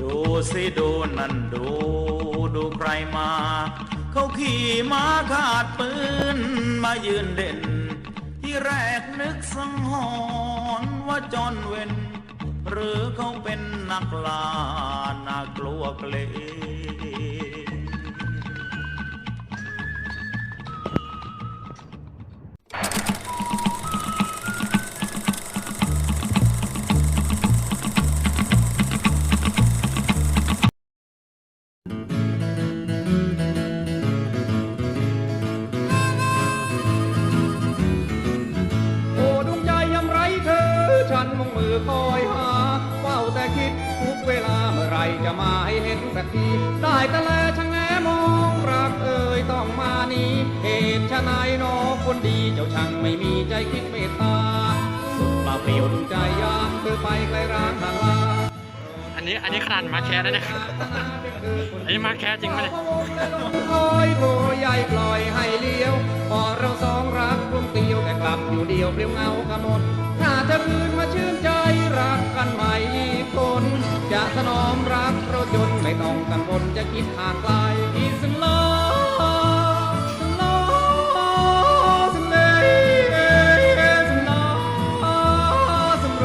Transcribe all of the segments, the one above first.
ดูสิดูนั่นดูดูใครมา เขาขี่ม้าขาดปืน มายืนเด่น ที่แรกนึกสังหรณ์ว่าจอนเวนหรือเขาเป็นนักล่าน่ากลัวเกรง จะมาให้เห็นสักที ได้แต่แลชะแงมองรักเอ่ยต้องมานี้เหตุชะไหนายนอคนดีเจ้าช่างไม่มีใจคิดเมตตา สุดเปล่าเปลี่ยวดวงใจยามเธอไปไกลร้างทางลาอันนี้อันนี้ขนาดมาแคร์แล้วเนี่ยอันนี้มาแคร์จริงไหมเนี่ยคอยโบใหญ่ปล่อยให้เลี้ยวพอเราสองรักกลุ่มเตียวแต่กลับอยู่เดียวเปลี่ยวเงากำหนดถ้าเธอคืนมาชื่นใจรักกันใหม่อีกคนจะถนอมรักเราจนไม่ ต้องกังวลจะคิดห่างไกลอีสโลสโลสเลสโลสโล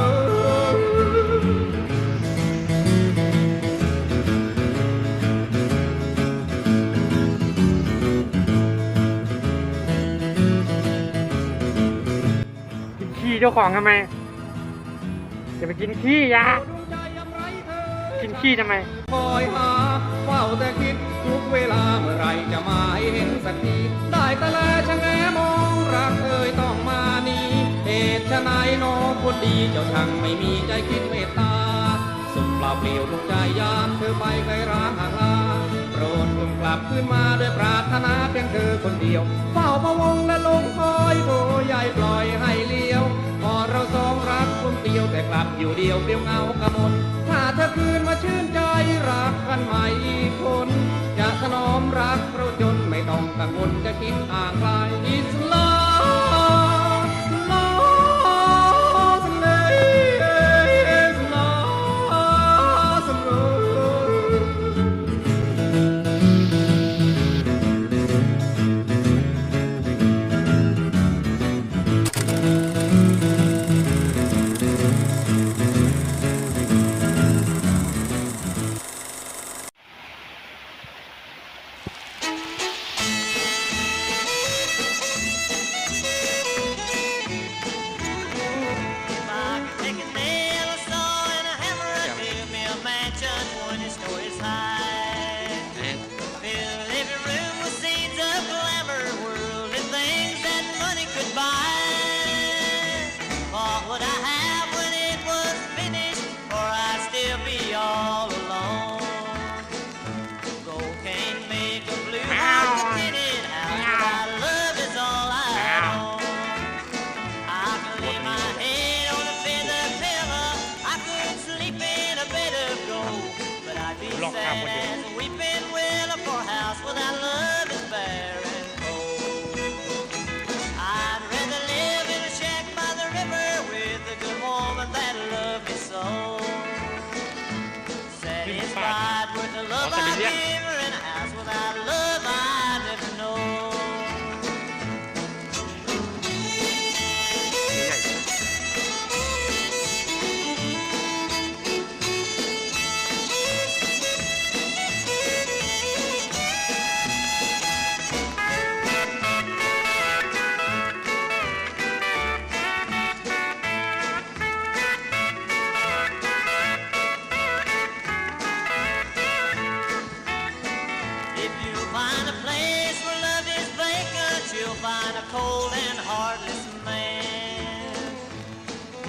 กินขี้เจ้าของทำไมอย่าไปกินขี้ยา กินขี้ทำไม คอยหาเฝ้าแต่คิดทุกเวลาเมื่อไรจะมาให้เห็นสักที ได้แต่แลชะแงมองรักเอ่ยต้องมานี้เหตุชะไหนายนอคนดีเจ้าช่างไม่มีใจคิดเมตตา สุดเปล่าเปลี่ยวดวงใจยามเธอไปไกลร้างห่างลาโปรดจงกลับคืนมาด้วยปรารถนาเพียงเธอคนเดียว เฝ้าพะวงและลงคอยโบใหญ่ปล่อยให้เลี้ยวพอเราสอง นเดียวแต่กลับอยู่เดียวเปลี่ยวเงากระมนถ้าเธอคืนมาชื่นใจรักกันใหม่อีกคน จะถนอมรักเราจนไม่ต้องกังวลจะคิดอ่างไกลอิสล Satisfied with the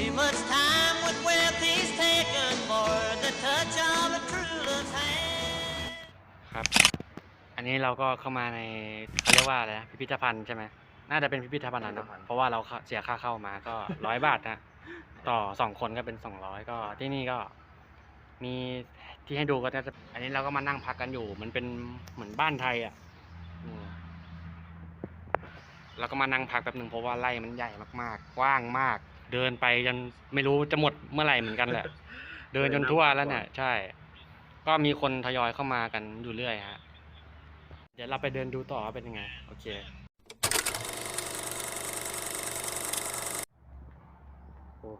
Too much time with wealth he's taken for the touch of a true love's hand. ครับ อันนี้เราก็เข้ามาในเขาเรียกว่าอะไรนะพิพิธภัณฑ์ใช่ไหมน่าจะเป็นพิพิธภัณฑ์นะเนอะเพราะว่าเราเข้าเสียค่าเข้ามาก็ ร้อยบาทนะต่อสองคนก็เป็นสองร้อยก็ที่นี่ก็ มีที่ให้ดูก็จะอันนี้เราก็มานั่งพักกันอยู่ มันเป็นเหมือนบ้านไทยอะอืมเราก็มานั่งพักแป๊บหนึ่งเพราะว่าไร่มันใหญ่มากๆกว้างมาก เดินไปจนไม่รู้จะหมดเมื่อไหร่เหมือนกันแหละ เดินจนทั่วแล้วเนี่ยใช่ ก็มีคนทยอยเข้ามากันอยู่เรื่อยฮะ เดี๋ยวเราไปเดินดูต่อว่าเป็นยังไง โอเค โอ้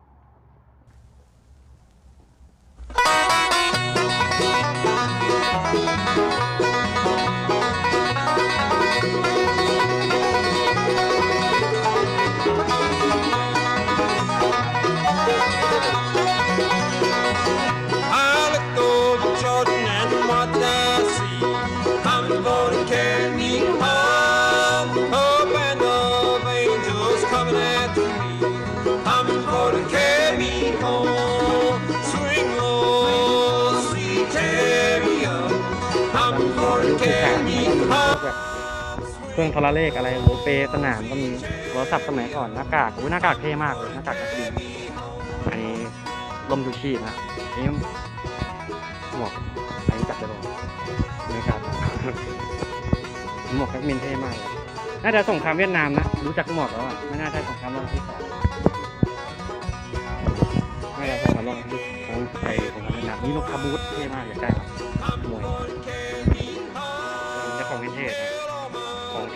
เครื่องโทรเลขอะไรโหเปสนามก็มีโทรศัพท์สมัยก่อนหน้ากากอุ้ยหน้ากากเท่มากเลยหน้ากากนักบินอันนี้ลมดูชีพนะอันนี้หมวกอันนี้จับได้ป่าวไม่กล้าหมวกนักบินเท่มากเลยน่าจะสงครามเวียดนามนะรู้จักหมวกแล้วอะไม่น่าใช่สงครามโลกที่สองไม่ใช่สงครามโลกที่ของไทยสงครามเวียดนามนี่นกคาบูตเท่มากอยากได้ครับ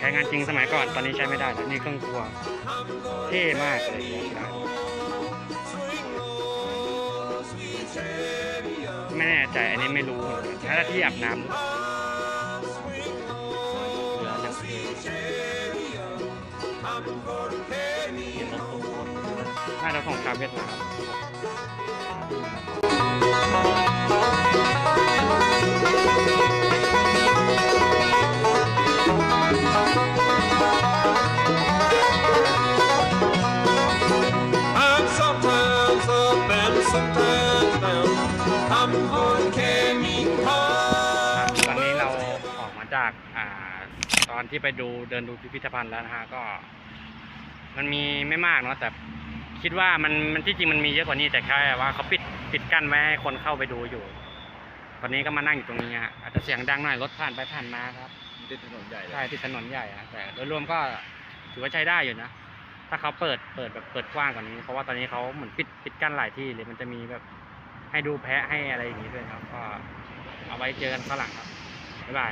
ช้งานจริงสมัยก่อน ตอนนี้ใช้ไม่ได้แล้วนี่เครื่องครัวเท่มากเลยได้ไม่แน่ใจอันนี้ไม่รู้เหมือนกันถ้าที่อาบน้ำหรือเปล่าเหลืออย่างเดียวเห็นรถตู้น่าจะของครามเวียดนาม อนที่ไปดูเดินดูพิพิธภัณฑ์แล้วนะฮะก็ มันมีไม่มากเนาะแต่คิดว่ามันมันที่จริงมันมีเยอะกว่านี้แต่แค่ว่าเขาปิดปิดกั้นไว้ให้คนเข้าไปดูอยู่ ตอนนี้ก็มานั่งอยู่ตรงนี้ฮะอาจจะเสียงดังหน่อยรถผ่านไปผ่านมาครับติดถนนใหญ่เลยใช่ที่ถนนใหญ่อะแต่โดยรวมก็ถือว่าใช้ได้อยู่นะถ้าเขาเปิดเปิดแบบเปิดกว้างกว่านี้ เพราะว่าตอนนี้เขาเหมือนปิดปิดกั้นหลายที่เลยมันจะมีแบบให้ดูแพะให้อะไรอย่างนี้ด้วยครับก็เอาไว้เจอกันฝรั่งครับบ๊ายบาย